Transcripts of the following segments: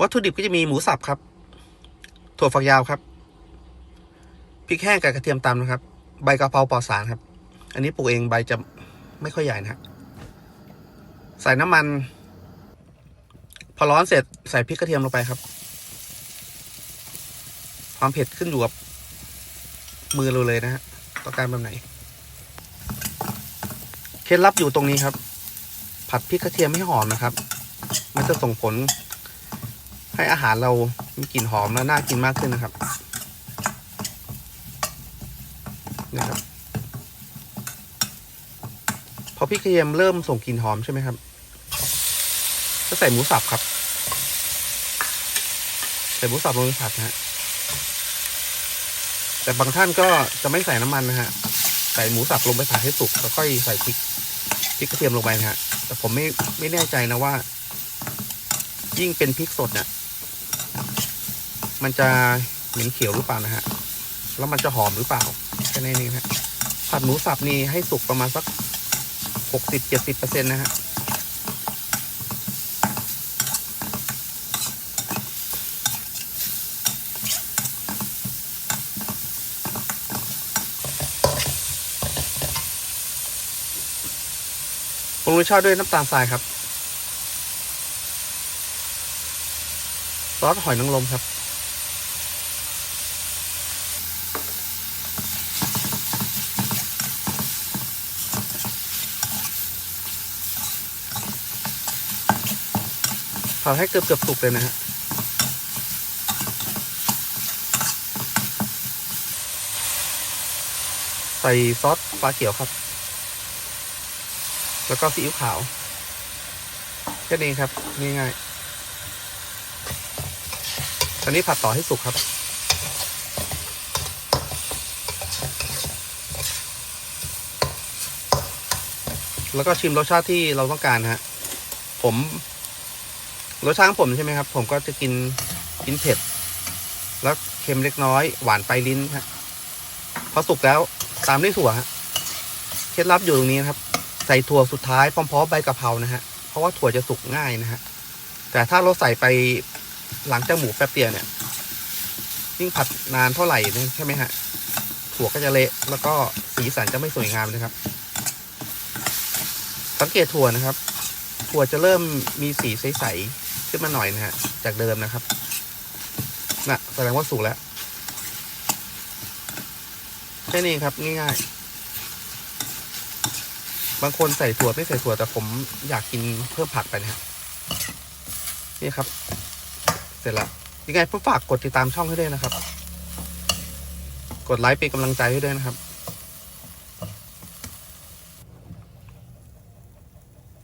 วัตถุดิบก็จะมีหมูสับครับ ถั่วฝักยาวครับ พริกแห้งกับกระเทียมตำนะครับ ใบกะเพราปลอดสารครับ อันนี้ปลูกเองใบจะไม่ค่อยใหญ่นะฮะใส่น้ำมัน พอร้อนเสร็จใส่พริกกระเทียมลงไปครับ ความเผ็ดขึ้นอยู่กับมือเราเลยนะฮะต้องการแบบไหน เคล็ดลับอยู่ตรงนี้ครับ ผัดพริกกระเทียมให้หอมนะครับ มันจะส่งผล ให้อาหารเรามีกลิ่นหอมและน่ากินมากขึ้นนะครับนะครับ พอพริกกระเทียมเริ่มส่งกลิ่นหอมใช่ไหมครับ ก็ใส่หมูสับครับ ใส่หมูสับลงไปผัดนะฮะแต่บางท่านก็จะไม่ใส่น้ำมันนะฮะ ใส่หมูสับลงไปผัดให้สุกแล้วค่อยใส่พริกพริกกระเทียมลงไปนะฮะ แต่ผมไม่ไม่แน่ใจนะว่า ยิ่งเป็นพริกสดเนี่ย มันจะเหม็นเขียวหรือเปล่านะฮะ แล้วมันจะหอมหรือเปล่าแค่นี้นเองฮะผัดหมูสับนี่ให้สุกประมาณสักหกสิบเจ็ดสิบเปอร์เซ็นต์นะฮะปรุงรสชาติด้วยน้ำตาลทรายครับ ซอสหอยนางรมครับ ผัดให้เกือบเกือบๆสุกเลยนะฮะใส่ซอสปลาเขียวครับ แล้วก็ซีอิ๊วขาว แค่นี้ครับ ง่ายๆ ตอนนี้ผัดต่อให้สุกครับ แล้วก็ชิมรสชาติที่เราต้องการฮะ ผม รสชาติของผมใช่ไหมครับ ผมก็จะกินกินเผ็ด แล้วเค็มเล็กน้อย หวานไปลายลิ้นฮะพอสุกแล้วตามด้วยถั่วฮะเคล็ดลับอยู่ตรงนี้นะครับ ใส่ถั่วสุดท้ายพร้อมๆใบกะเพรานะฮะเพราะว่าถั่วจะสุกง่ายนะฮะแต่ถ้าเราใส่ไปหลังจากหมูแป๊บเดียวเนี่ยยิ่งผัดนานเท่าไหร่นี่ใช่ไหมฮะถั่วก็จะเละแล้วก็สีสันจะไม่สวยงามนะครับ สังเกตถั่วนะครับ ถั่วจะเริ่มมีสีใสๆ ขึ้นมาหน่อยนะฮะ จากเดิมนะครับน่ะแสดงว่าสุกแล้วแค่นี้ครับง่ายๆบางคนใส่ถั่วไม่ใส่ถั่วแต่ผมอยากกินเพิ่มผักไปนะฮะนี่ครับ เสร็จแล้วยังไงผมฝากกดติดตามช่องให้ด้วยนะครับ กดไลค์เป็นกำลังใจให้ด้วยนะครับ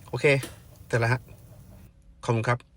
โอเค เสร็จแล้วฮะ ขอบคุณครับ